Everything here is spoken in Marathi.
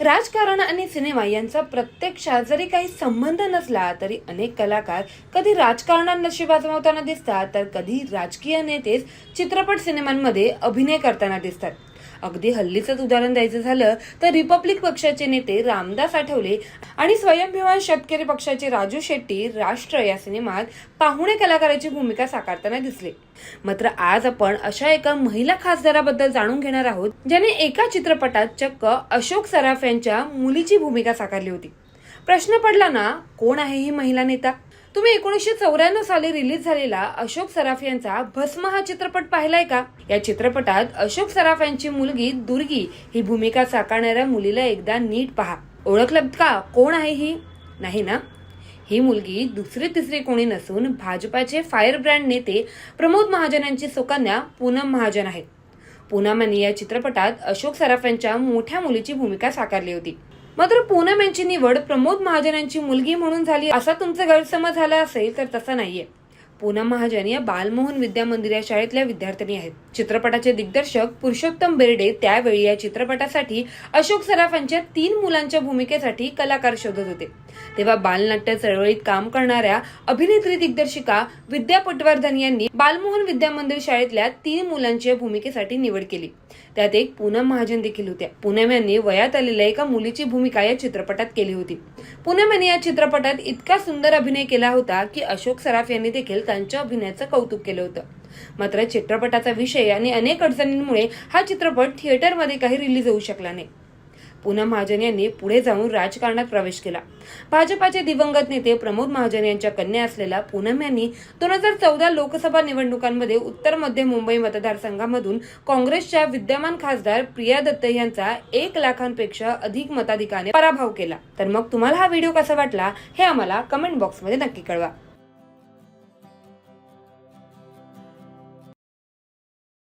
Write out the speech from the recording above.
राजकारण आणि सिनेमा यांचा प्रत्यक्षात जरी काही संबंध नसला तरी अनेक कलाकार कधी राजकारणात नशीब आजमावताना दिसतात तर कधी राजकीय नेतेच चित्रपट सिनेमांमध्ये अभिनय करताना दिसतात. अगदी हल्लीचंच उदाहरण द्यायचं झालं तर रिपब्लिक पक्षाचे नेते रामदास आठवले आणि स्वयंभिमान शेतकरी पक्षाचे राजू शेट्टी राष्ट्र या सिनेमात पाहुणे कलाकाराची भूमिका साकारताना दिसले. मात्र आज आपण अशा एका महिला खासदाराबद्दल जाणून घेणार आहोत ज्याने एका चित्रपटात चक्क अशोक सराफ यांच्या मुलीची भूमिका साकारली होती. प्रश्न पडला ना कोण आहे ही महिला नेता? तुम्ही एकोणीसशे चौऱ्याण्णव साली रिलीज झालेला अशोक सराफ यांचा भस्म हा चित्रपट पाहिलाय का? या चित्रपटात अशोक सराफ यांची मुलगी दुर्गी ही भूमिका साकारणाऱ्या मुलीला एकदा नीट पहा. ओळखलं का? कोण आहे ही? नाही ना? ही मुलगी दुसरी तिसरी कोणी नसून भाजपाचे फायर ब्रँड नेते प्रमोद महाजन यांची सुकन्या पूनम महाजन आहेत. पूनम यांनी या चित्रपटात अशोक सराफ यांच्या मोठ्या मुलीची भूमिका साकारली होती. मात्र पूनम यांची निवड प्रमोद महाजन यांची मुलगी म्हणून झाली असा तुमचा गैरसमज झाला असेल तर तसं नाहीये. पूनम महाजन या बालमोहन विद्या मंदिर या शाळेतल्या विद्यार्थिनी आहेत. चित्रपटाचे दिग्दर्शक पुरुषोत्तम बेर्डे त्यावेळी या चित्रपटासाठी अशोक सराफ यांच्या तीन मुलांच्या भूमिकेसाठी कलाकार शोधत होते. तेव्हा बालनाट्य चळवळीत काम करणाऱ्या अभिनेत्री दिग्दर्शिका विद्या पटवर्धन यांनी बालमोहन विद्या मंदिर शाळेतल्या तीन मुलांच्या भूमिकेसाठी निवड केली. त्यात एक पूनम महाजन देखील होत्या. पूनम यांनी वयात आलेल्या एका मुलीची भूमिका या चित्रपटात केली होती. पूनम यांनी या चित्रपटात इतका सुंदर अभिनय केला होता की अशोक सराफ यांनी देखील त्यांच्या अभिनयाचं कौतुक केलं होतं. मात्र चित्रपटाचा विषय आणि अनेक अडचणींमुळे हा चित्रपट थिएटरमध्ये काही रिलीज होऊ शकला नाही. पूनम महाजन यांनी पुढे जाऊन राजकारणात प्रवेश केला. भाजपाचे दिवंगत नेते प्रमोद महाजन यांच्या कन्या असलेल्या पूनम यांनी दोन हजार चौदा लोकसभा निवडणुकांमध्ये उत्तर मध्य मुंबई मतदारसंघामधून काँग्रेसच्या विद्यमान खासदार प्रिया दत्त यांचा एक लाखांपेक्षा अधिक मताधिकाने पराभव केला. तर मग तुम्हाला हा व्हिडिओ कसा वाटला हे आम्हाला कमेंट बॉक्समध्ये नक्की कळवा.